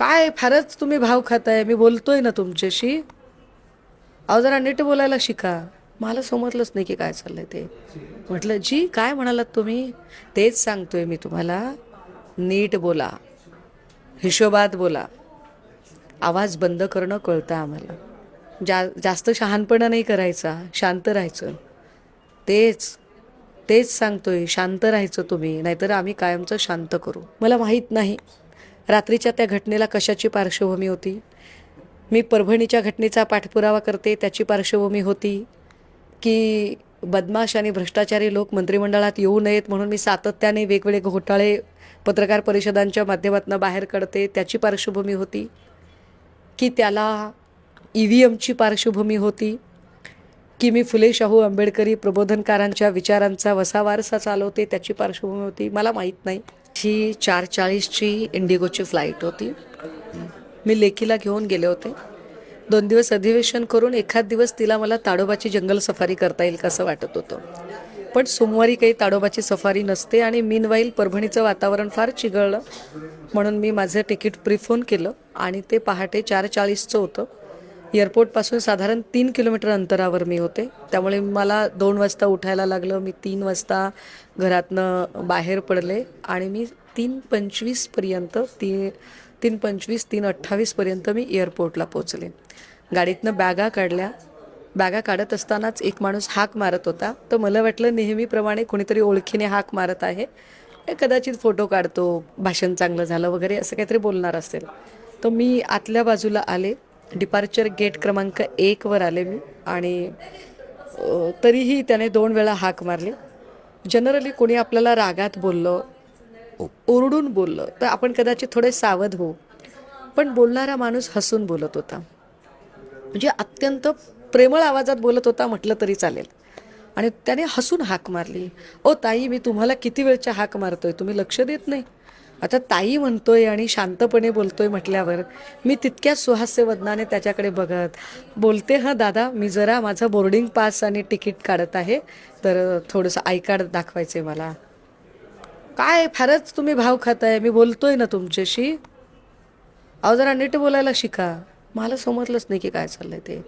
काय फारच तुम्ही भाव खाताय? मी बोलतोय ना तुमच्याशी. अहो जरा नीट बोलायला शिका. मला समजलंच नाही की काय चाललंय ते. म्हटलं जी काय म्हणालात तुम्ही? तेच सांगतोय मी तुम्हाला. नीट बोला. हिशोबात बोला. आवाज बंद करणं कळतं आम्हाला. जा जास्त शहाणपणा नाही करायचा. शांत राहायचं. तेच तेच सांगतोय. शांत राहायचं तुम्ही. नाहीतर आम्ही कायमचं शांत करू. मला माहीत नाही. रात्रीच्या त्या घटनेला कशाची पार्श्वभूमी होती? मी परभणीच्या घटनेचा पाठपुरावा करते त्याची पार्श्वभूमी होती की बदमाश आणि भ्रष्टाचारी लोक मंत्रिमंडळात येऊ नयेत म्हणून मी सातत्याने वेगवेगळे घोटाळे पत्रकार परिषदांच्या माध्यमातून बाहेर काढते त्याची पार्श्वभूमी होती की त्याला ई व्ही एमची पार्श्वभूमी होती की मी फुले शाहू आंबेडकरी प्रबोधनकारांच्या विचारांचा वसा वारसा चालवते त्याची पार्श्वभूमी होती. मला माहीत नाही. ही चार चाळीसची इंडिगोची फ्लाईट होती. मी लेकीला घेऊन गेले होते. दोन दिवस अधिवेशन करून एखाद दिवस तिला मला ताडोबाची जंगल सफारी करता येईल कसं वाटत होतं. पण सोमवारी काही ताडोबाची सफारी नसते आणि मीनवाईल परभणीचं वातावरण फार चिघळलं म्हणून मी माझं तिकीट प्रिफोन केलं आणि ते पहाटे चार चाळीसचं होतं. एअरपोर्टपासून साधारण तीन किलोमीटर अंतरावर मी होते. त्यामुळे मला दोन वाजता उठायला लागलं मी तीन वाजता घरातनं बाहेर पडले आणि मी तीन पंचवीसपर्यंत ती तीन पंचवीस तीन अठ्ठावीसपर्यंत मी एअरपोर्टला पोचले गाडीतनं बॅगा काढल्या. बॅगा काढत असतानाच एक माणूस हाक मारत होता. तर मला वाटलं नेहमीप्रमाणे कोणीतरी ओळखीने हाक मारत आहे. हे कदाचित फोटो काढतो भाषण चांगलं झालं वगैरे असं काहीतरी बोलणार असेल. तर मी आतल्या बाजूला आले. डिपार्चर गेट क्रमांक एकवर आले मी आणि तरीही त्याने दोन वेळा हाक मारली. जनरली कोणी आपल्याला रागात बोललं ओरडून बोललं तर आपण कदाचित थोडे सावध होऊ. पण बोलणारा माणूस हसून बोलत होता. म्हणजे अत्यंत प्रेमळ आवाजात बोलत होता म्हटलं तरी चालेल. आणि त्याने हसून हाक मारली. ओ ताई मी तुम्हाला किती वेळच्या हाक मारतोय? तुम्ही लक्ष देत नाही. आता ताई म्हणतोय आणि शांतपणे बोलतोय म्हटल्यावर मी तितक्याच सुहास्यवदनाने त्याच्याकडे बघत बोलते हां दादा मी जरा माझं बोर्डिंग पास आणि तिकीट काढत आहे तर थोडंसं आय कार्ड दाखवायचं मला. काय फारच तुम्ही भाव खाताय मी बोलतोय ना तुमच्याशी. अहो जरा नीट बोलायला शिका. मला समजलंच नाही की काय चाललंय ते.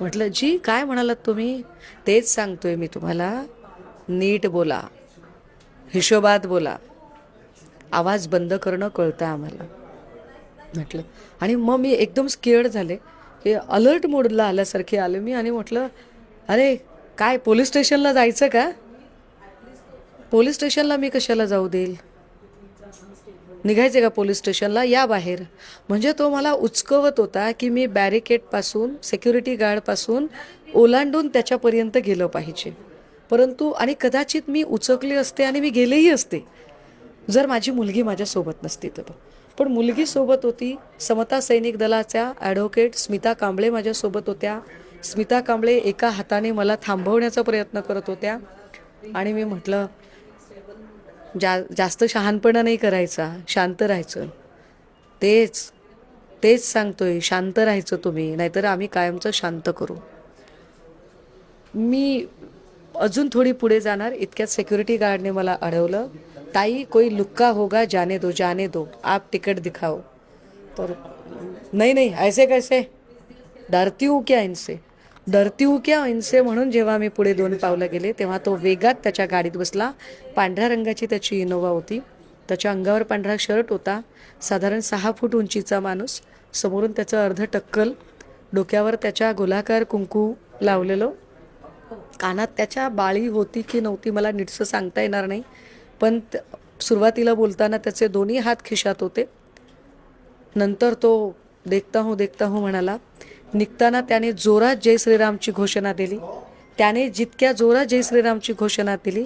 म्हटलं जी काय म्हणालात तुम्ही? तेच सांगतोय मी तुम्हाला. नीट बोला. हिशोबात बोला. आवाज बंद करणं कळतं आम्हाला. म्हटलं. आणि मग मी एकदम स्केअर्ड झाले. की अलर्ट मोडला आल्यासारखे आले मी आणि म्हटलं अरे काय पोलीस स्टेशनला जायचं का? पोलीस स्टेशनला मी कशाला जाऊ देईल? निघायचे का पोलीस स्टेशनला या बाहेर. म्हणजे तो मला उचकवत होता की मी बॅरिकेडपासून सेक्युरिटी गार्डपासून ओलांडून त्याच्यापर्यंत गेलं पाहिजे. परंतु आणि कदाचित मी उचकले असते आणि मी गेलेही असते. जर माझी मुलगी माझ्यासोबत नसती तर. पण मुलगी सोबत होती समता सैनिक दलाच्या ॲडव्होकेट स्मिता कांबळे माझ्यासोबत होत्या. स्मिता कांबळे एका हाताने मला थांबवण्याचा प्रयत्न करत होत्या. आणि मी म्हटलं जा जास्त शहाणपणा नाही करायचा शांत राहायचं. तेच तेच सांगतोय शांत राहायचं तुम्ही नाहीतर आम्ही कायमचं शांत करू. मी अजून थोडी पुढे जाणार. इतक्यात सिक्युरिटी गार्डने मला अडवलं. ताई कोई लुक्का होगा जाने दो जाने दो। आप टिकट दिखाओ। तर नाही नाही ऐसे कैसे? डरती हूँ क्या इनसे? डरती हूँ क्या इनसे म्हणून जेव्हा मी पुढे दोन पावलं गेले तेव्हा तो वेगात त्याच्या गाडीत बसला. पांढऱ्या रंगाची त्याची इनोवा होती. त्याच्या अंगावर पांढरा शर्ट होता. साधारण सहा फूट उंचीचा माणूस. समोरून त्याचं अर्ध टक्कल. डोक्यावर त्याच्या गोलाकार कुंकू लावलेलं. कानात त्याच्या बाळी होती की नव्हती मला नीटसं सांगता येणार नाही. पण सुरुवातीला बोलताना त्याचे दोन्ही हात खिशात होते. नंतर तो देखता हो देखता हो म्हणाला निघताना त्याने जोरात जय श्रीरामची घोषणा दिली. त्याने जितक्या जोरात जय श्रीरामची घोषणा दिली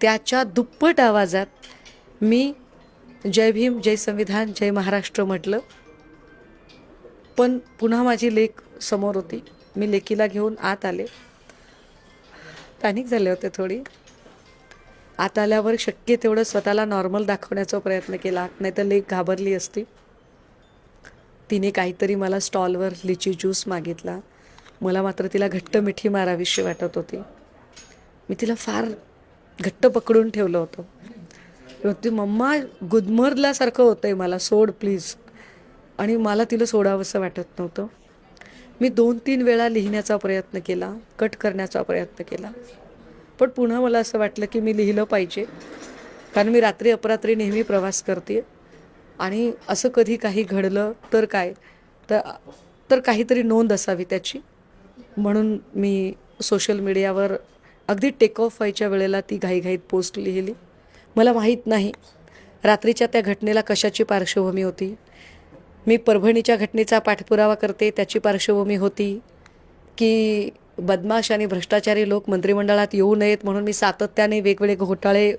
त्याच्या दुप्पट आवाजात मी जय भीम जय संविधान जय महाराष्ट्र म्हटलं. पण पुन्हा माझी लेख समोर होती. मी लेकीला घेऊन आत आले. पॅनिक झाले होते थोडी. आत आल्यावर शक्य तेवढं स्वतःला नॉर्मल दाखवण्याचा प्रयत्न केला. नाही तर लेक घाबरली असती. तिने काहीतरी मला स्टॉलवर लिची ज्यूस मागितला. मला मात्र तिला घट्ट मिठी मारावीशी वाटत होती. मी तिला फार घट्ट पकडून ठेवलं होतं. ती मम्मा गुदमरल्यासारखं होतं आहे मला सोड प्लीज आणि मला तिला सोडावंसं वाटत नव्हतं. मी दोन तीन वेळा लिहिण्याचा प्रयत्न केला कट करण्याचा प्रयत्न केला. पण पुन्हा मला असं वाटलं की मी लिहिलं पाहिजे. कारण मी रात्री अपरात्री नेहमी प्रवास करते. आणि असं कधी काही घडलं तर काय? तर तर काहीतरी नोंद असावी त्याची. म्हणून मी सोशल मीडियावर अगदी टेक ऑफ व्हायच्या वेळेला ती घाईघाईत पोस्ट लिहिली. मला माहीत नाही रात्रीच्या त्या घटनेला कशाची पार्श्वभूमी होती. मी परभणीच्या घटनेचा पाठपुरावा करते त्याची पार्श्वभूमी होती की बदमाश आणि भ्रष्टाचारी लोक मंत्रिमंडळात येऊ नयेत म्हणून मी सातत्याने वेगवेगळे घोटाळे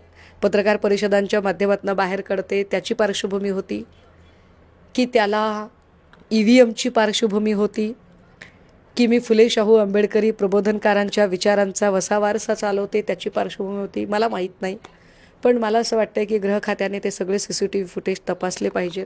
पत्रकार परिषदांच्या माध्यमातून बाहेर काढते. त्याची पार्श्वभूमी होती की त्याला ई व्ही एमची पार्श्वभूमी होती की मी फुले शाहू आंबेडकरी प्रबोधनकारांच्या विचारांचा वसा वारसा चालवते त्याची पार्श्वभूमी होती. मला माहीत नाही पण मला असं वाटतं की गृह खात्याने ते सगळे C C T V footage तपासले पाहिजेत.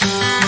Thank you.